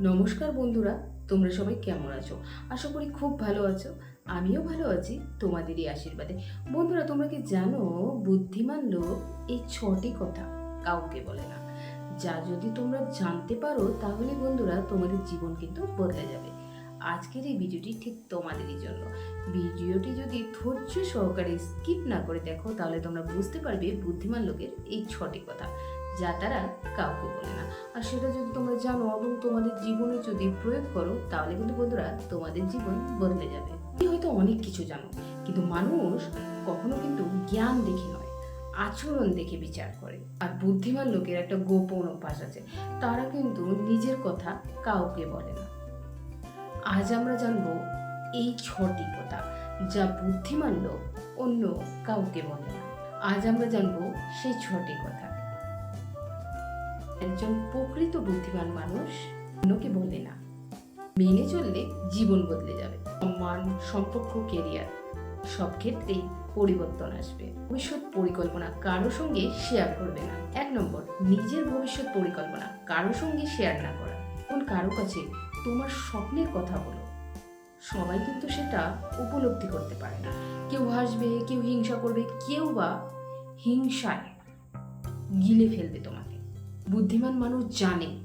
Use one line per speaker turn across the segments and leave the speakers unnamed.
নমস্কার বন্ধুরা, তোমরা সবাই কেমন আছো? আশা করি খুব ভালো আছো। আমিও ভালো আছি তোমাদেরই আশীর্বাদে। বন্ধুরা, তোমরা কি জানো, বুদ্ধিমান লোক এই ছটি কথা কাউকে বলে না। যা যদি তোমরা জানতে পারো, তাহলে বন্ধুরা, তোমাদের জীবন কিন্তু বদলে যাবে। আজকের এই ভিডিওটি ঠিক তোমাদেরই জন্য। ভিডিওটি যদি ধৈর্য সহকারে স্কিপ না করে দেখো, তাহলে তোমরা বুঝতে পারবে বুদ্ধিমান লোকের এই ছটি কথা। যা তারা কাউকে বলে না। আর সেটা যদি তোমরা জানো এবং তোমাদের জীবনে যদি প্রয়োগ করো, তাহলে কিন্তু বন্ধুরা তোমাদের জীবন বদলে যাবে। তুমি হয়তো অনেক কিছু জানো, কিন্তু মানুষ কখনো কিন্তু জ্ঞান দেখে নয়, আচরণ দেখে বিচার করে। আর বুদ্ধিমান লোকের একটা গোপন অভ্যাস আছে, তারা কিন্তু নিজের কথা কাউকে বলে না। আজ আমরা জানব এই ছটি কথা, যা বুদ্ধিমান লোক অন্য কাউকে বলে না। আজ আমরা জানব সেই ছটি কথা। একজন প্রকৃত বুদ্ধিমান মানুষ অন্যকে বলে না। মেনে চললে জীবন বদলে যাবে। সম্মান, সম্পর্ক কেরিয়ার সব ক্ষেত্রেই পরিবর্তন আসবে। ভবিষ্যৎ পরিকল্পনা কারও সঙ্গে শেয়ার করবে না। এক নম্বর, নিজের ভবিষ্যৎ পরিকল্পনা কারও সঙ্গে শেয়ার না করা। এখন কারও কাছে তোমার স্বপ্নের কথা বলো। সবাই কিন্তু সেটা উপলব্ধি করতে পারে না। কেউ হাসবে, কেউ হিংসা করবে, কেউ বা হিংসায় গিলে ফেলবে তোমাকে। বুদ্ধিমান মানুষ জানে,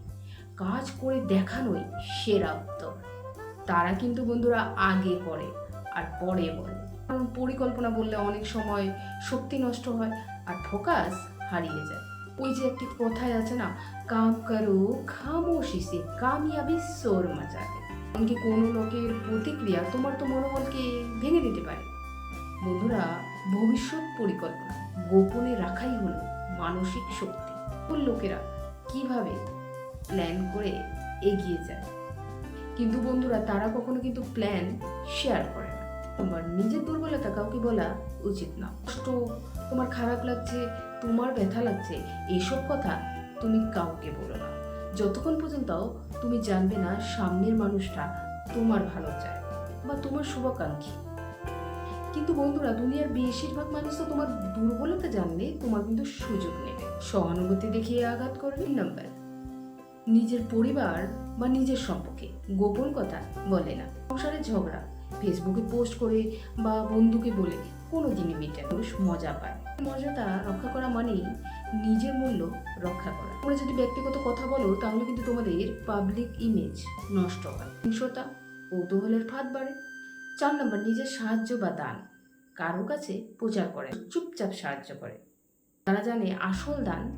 কাজ করে দেখানোই সেরা উত্তর। তারা কিন্তু বন্ধুরা আগে করে আর পরে বলে। কারণ পরিকল্পনা বললে অনেক সময় শক্তি নষ্ট হয় আর ফোকাস হারিয়ে যায়। ওই যে একটি কথায় আছে না, কাম করো খামোশি সে, কামিয়াবি সোর মাচাবে এমনকি কোনো লোকের প্রতিক্রিয়া তোমার তো মনোবলকে ভেঙে দিতে পারে। বন্ধুরা, ভবিষ্যৎ পরিকল্পনা গোপনে রাখাই হলো মানসিক শক্তি। লোকেরা কীভাবে প্ল্যান করে এগিয়ে যায়। কিন্তু বন্ধুরা, তারা কখনো কিন্তু প্ল্যান শেয়ার করে না। তোমার নিজের দুর্বলতা কাউকে বলা উচিত না। কষ্ট, তোমার খারাপ লাগছে, তোমার ব্যথা লাগছে এইসব কথা তুমি কাউকে বলো না। যতক্ষণ পর্যন্ত তুমি জানবে না সামনের মানুষটা তোমার ভালো চায় বা তোমার শুভাকাঙ্ক্ষী। কিন্তু বন্ধুরা, দুনিয়ার বেশিরভাগ মানুষ তো তোমার দুর্বলতা জানলে তোমার কিন্তু সুযোগ নেবে। সহানুভূতি দেখিয়ে আঘাত করবে নাম্বার। নিজের পরিবার বা নিজের সম্পর্কে গোপন কথা বলে না। সংসারে ঝগড়া ফেসবুকে পোস্ট করে বা বন্ধুকে বলে কোনো দিনই না। মানুষ মজা পায়। মর্যাদা রক্ষা করা মানেই নিজের মূল্য রক্ষা করা। তোমরা যদি ব্যক্তিগত কথা বলো, তাহলে কিন্তু তোমাদের পাবলিক ইমেজ নষ্ট হয়। হিংসতা কৌতূহলের ফাঁদ বাড়ে। চার নম্বর, নিজের সাহায্য বা দান। কারও কাছে প্রচার করে, চুপচাপ সাহায্য করে। তারা জানে আসল দান,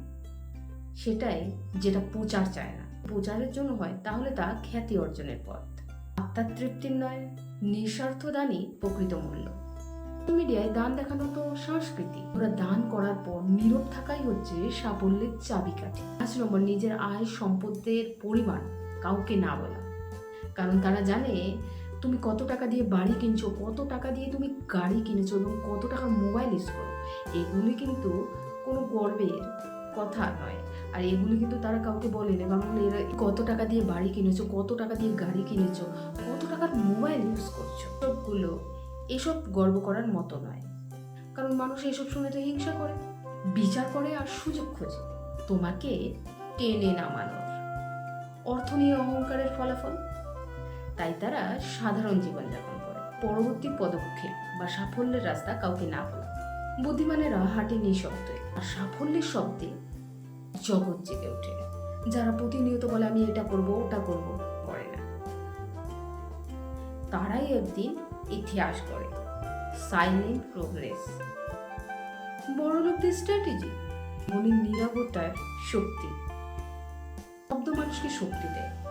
সেটাই যেটা প্রচার চায় না। প্রচারের জন্য হয়, তাহলে তা খ্যাতি অর্জনের পথ। আত্মার তৃপ্তির নয়, নিঃস্বার্থ দানই প্রকৃত মূল্য। মিডিয়ায় দান দেখানো তো সংস্কৃতি। ওরা দান করার পর নীরব থাকাই হচ্ছে সাফল্যের চাবিকাঠি। পাঁচ নম্বর, নিজের আয় সম্পদের পরিমাণ কাউকে না বলা। কারণ তারা জানে তুমি কত টাকা দিয়ে বাড়ি কিনছো, কত টাকা দিয়ে তুমি গাড়ি কিনেছো এবং কত টাকার মোবাইল ইউজ করো, এগুলি কিন্তু কোনো গর্বের কথা নয়। আর এগুলি কিন্তু তারা কাউকে বলে না, কারণ এরা কত টাকা দিয়ে বাড়ি কিনেছো, কত টাকা দিয়ে গাড়ি কিনেছো, কত টাকার মোবাইল ইউজ করছ সবগুলো এসব গর্ব করার মতো নয়। কারণ মানুষ এসব শুনে তো হিংসা করে, বিচার করে আর সুযোগ খোঁজে। তোমাকে টেনে নামানোর অর্থ নিয়ে অহংকারের ফলাফল তাই তারা সাধারণ জীবনযাপন করে। পরবর্তী পদক্ষেপ বা সাফল্যের রাস্তা কাউকে না বলা। বুদ্ধিমানেরা হাঁটে নিঃশব্দে। আর সাফল্যের শব্দে জগৎ জেগে ওঠে। যারা প্রতিনিয়ত বলে, আমি এটা করব, ওটা করব, করে না। তারাই একদিন ইতিহাস করে সাইলেন্ট প্রোগ্রেস। বড় লোকদের স্ট্র্যাটেজি। মনের নিরাপত্তার শক্তি। শব্দ মানুষকে শক্তি দেয়।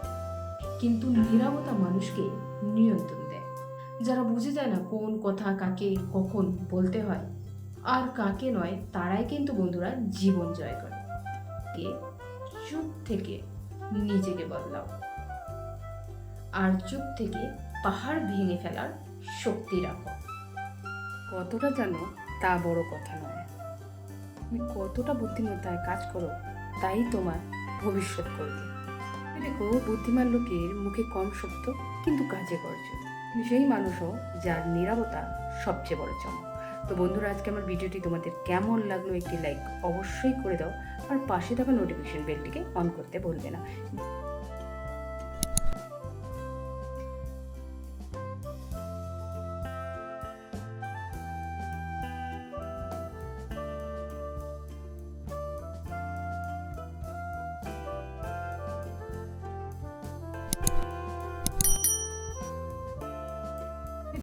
কিন্তু নিরাপত্তা মানুষকে নিয়ন্ত্রণ দেয়। যারা বুঝে যায় না কোন কথা কাকে কখন বলতে হয়, আর কাকে নয়, তারাই কিন্তু বন্ধুরা জীবন জয় করে। কে? চুপ থেকে নিজেকে বদলাও। আর চুপ থেকে পাহাড় ভেঙে ফেলার শক্তি রাখো। কতটা জানো তা বড় কথা নয়। তুমি কতটা বুদ্ধিমত্তায় কাজ করো, তাই তোমার ভবিষ্যৎ করবে দেখো, বুদ্ধিমান লোকের মুখে কম সত্য কিন্তু কাজে করছে সেই মানুষও যার নিরাপত্তা সবচেয়ে বড় চমক। তো বন্ধুরা, আজকে আমার ভিডিওটি তোমাদের কেমন লাগল একটি লাইক অবশ্যই করে দাও। আর পাশে থাকা নোটিফিকেশন বেলটিকে অন করতে বলবে না।